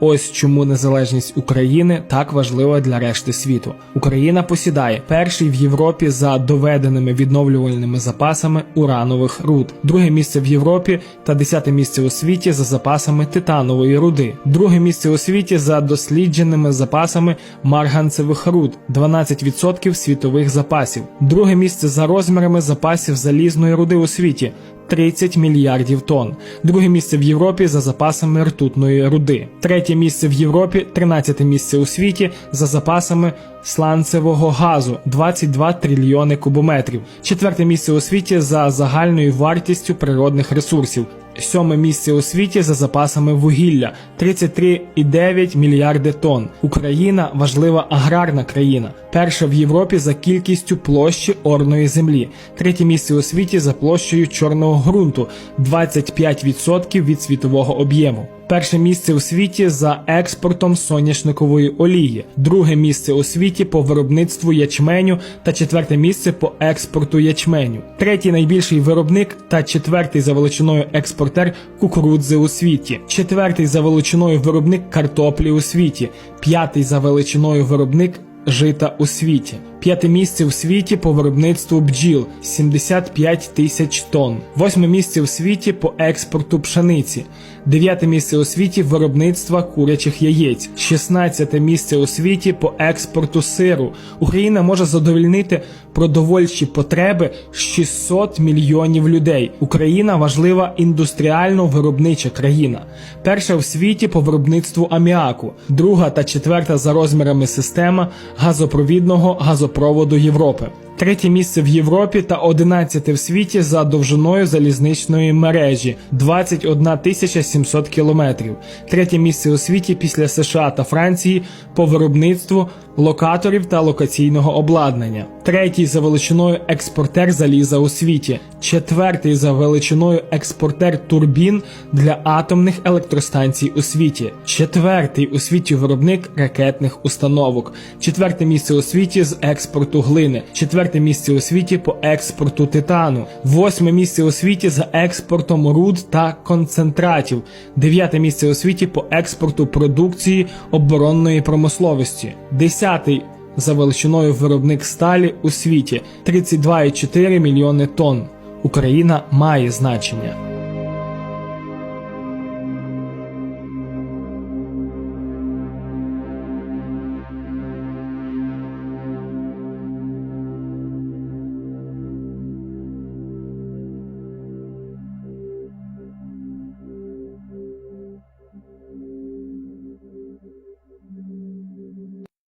Ось чому незалежність України так важлива для решти світу. Україна посідає перший в Європі за доведеними відновлювальними запасами уранових руд, друге місце в Європі та десяте місце у світі за запасами титанової руди, друге місце у світі за дослідженими запасами марганцевих руд, 12% світових запасів, друге місце за розмірами запасів залізної руди у світі. 30 мільярдів тонн. Друге місце в Європі за запасами ртутної руди. Третє місце в Європі, 13 місце у світі за запасами сланцевого газу 22 трильйони кубометрів. Четверте місце у світі за загальною вартістю природних ресурсів. Сьоме місце у світі за запасами вугілля 33,9 мільярди тонн. Україна важлива аграрна країна. Перша в Європі за кількістю площі орної землі. Третє місце у світі за площею чорного ґрунту 25% від світового об'єму. Перше місце у світі за експортом соняшникової олії, друге місце у світі по виробництву ячменю та четверте місце по експорту ячменю. Третій найбільший виробник та четвертий за величиною експортер кукурудзи у світі. Четвертий за величиною виробник картоплі у світі. П'ятий за величиною виробник жита у світі. П'яте місце в світі по виробництву бджіл 75 тисяч тонн. Восьме місце в світі по експорту пшениці. Дев'яте місце у світі виробництва курячих яєць. 16 місце у світі по експорту сиру. Україна може задовольнити продовольчі потреби 600 мільйонів людей. Україна важлива індустріально-виробнича країна. Перша в світі по виробництву аміаку, друга та четверта за розмірами система газопровідного газопроводу Європи. Третє місце в Європі та 11 в світі за довжиною залізничної мережі 21 тисяча 700 кілометрів. Третє місце у світі після США та Франції по виробництву локаторів та локаційного обладнання. Третій за величиною експортер заліза у світі. Четвертий за величиною експортер турбін для атомних електростанцій у світі. Четвертий у світі виробник ракетних установок. Четверте місце у світі з експорту глини. Четверте місце у світі по експорту титану. Восьме місце у світі за експортом руд та концентратів. Дев'яте місце у світі по експорту продукції оборонної промисловості. Десятий за величиною виробник сталі у світі 32,4 мільйони тонн. Україна має значення.